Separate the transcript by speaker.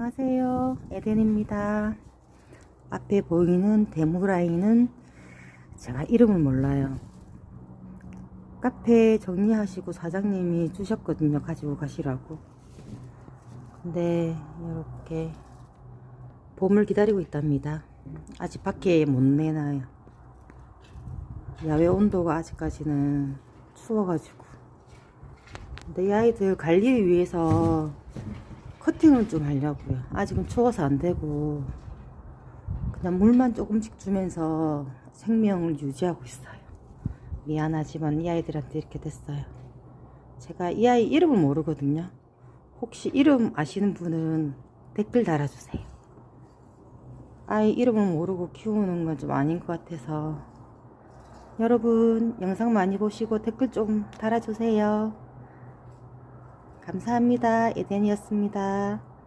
Speaker 1: 안녕하세요. 에덴입니다. 앞에 보이는 데모라인은 제가 이름을 몰라요. 카페 정리하시고 사장님이 주셨거든요. 가지고 가시라고. 근데 이렇게 봄을 기다리고 있답니다. 아직 밖에 못 내놔요. 야외 온도가 아직까지는 추워가지고. 근데 이 아이들 관리를 위해서 커팅을 좀 하려고요. 아직은 추워서 안 되고 그냥 물만 조금씩 주면서 생명을 유지하고 있어요. 미안하지만 이 아이들한테 이렇게 됐어요. 제가 이 아이 이름을 모르거든요. 혹시 이름 아시는 분은 댓글 달아주세요. 아이 이름을 모르고 키우는 건 좀 아닌 것 같아서 여러분 영상 많이 보시고 댓글 좀 달아주세요. 감사합니다. 에덴이었습니다.